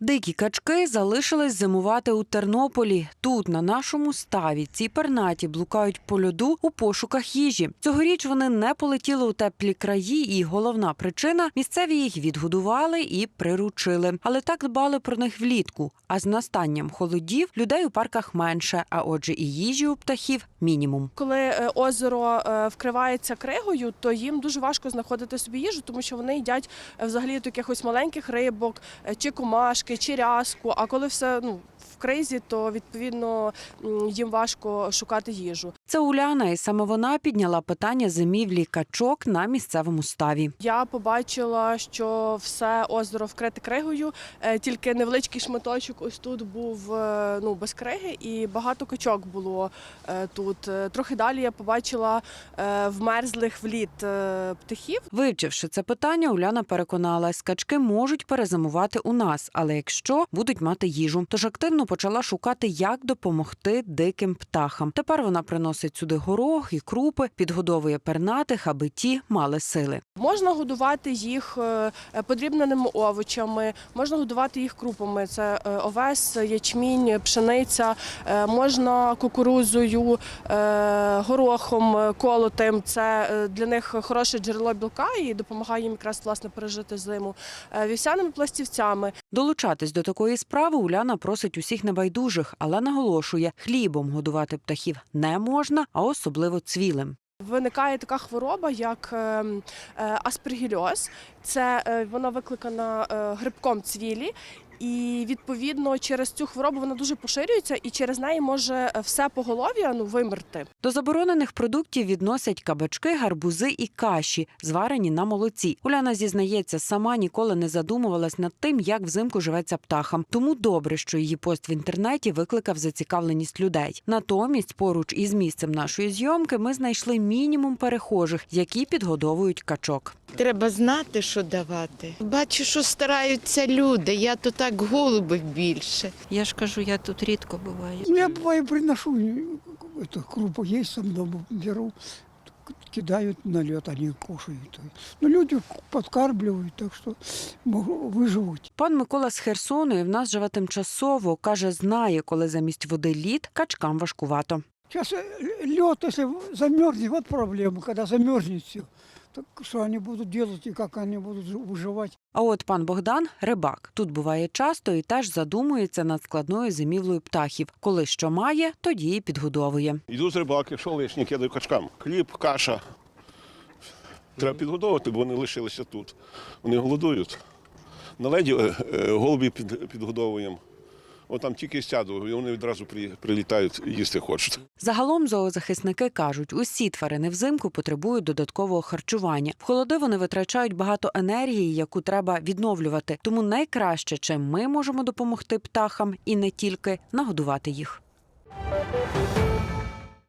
Дикі качки залишились зимувати у Тернополі. Тут, на нашому ставі, ці пернаті блукають по льоду у пошуках їжі. Цьогоріч вони не полетіли у теплі краї, і головна причина місцеві їх відгодували і приручили. Але так дбали про них влітку. А з настанням холодів людей у парках менше, а отже, і їжі у птахів мінімум. Коли е, озеро е, вкривається кригою, то їм дуже важко знаходити собі їжу, тому що вони їдять е, взагалі до якихось маленьких рибок чи комашки, чи. А коли все ну в кризі, то відповідно їм важко шукати їжу. Це Уляна, і саме вона підняла питання зимівлі качок на місцевому ставі. Я побачила, що все озеро вкрите кригою, е, тільки невеличкий шматочок ось тут був е, ну без криги, і багато качок було е, тут. Трохи далі я побачила вмерзлих в лід е, птахів. Вивчивши це питання, Уляна переконалась, качки можуть перезимувати у нас, але якщо будуть мати їжу, тож активно почала шукати, як допомогти диким птахам. Тепер вона приносить сюди горох і крупи, підгодовує пернатих, аби ті мали сили. Можна годувати їх е, подрібненими овочами, можна годувати їх крупами. Це е, овес, ячмінь, пшениця, е, можна кукурузою, е, горохом е, колотим. Це е, для них хороше джерело білка і допомагає їм якраз власне пережити зиму. Е, Вівсяними пластівцями. Долучатись до такої справи Уляна просить усіх небайдужих, але наголошує, хлібом годувати птахів не можна, а особливо цвілим. Виникає така хвороба, як е, е, аспергільоз. Це е, вона викликана е, грибком цвілі. І відповідно через цю хворобу вона дуже поширюється, і через неї може е, все поголов'я ну вимерти. До заборонених продуктів відносять кабачки, гарбузи і каші, зварені на молоці. Уляна зізнається, сама ніколи не задумувалась над тим, як взимку живеться птахам. Тому добре, що її пост в інтернеті викликав зацікавленість людей. Натомість, поруч із місцем нашої зйомки, ми знайшли мінімум перехожих, які підгодовують качок. Треба знати, що давати. Бачу, що стараються люди. Я то так голубих більше. Я ж кажу, я тут рідко буваю. Ну, я бываю приношу э, эту крупу есть там дома, беру, к- кидают на лед, они кушают. Ну, люди подкармливают, так что могу- выживут. Пан Микола з Херсону і в нас живе тимчасово. каже, знає, коли замість води лід качкам важкувато. Сейчас лед, если замерзнет, вот проблема, когда замерзнет все. Так что они будут делать и как они будут жи- выживать? А от пан Богдан рибак. Тут буває часто і теж задумується над складною зимівлею птахів. Коли що має, тоді і підгодовує. Йду з рибалки, що лишнє кидаю качкам. Хліб, каша. Треба підгодовувати, бо вони лишилися тут. Вони голодують. На леді е, е, голубі під, підгодовуємо. От там тільки сяду, і вони відразу при, прилітають їсти хочуть. Загалом зоозахисники кажуть, усі тварини взимку потребують додаткового харчування. В холоди вони витрачають багато енергії, яку треба відновлювати. Тому найкраще, чим ми можемо допомогти птахам, і не тільки нагодувати їх.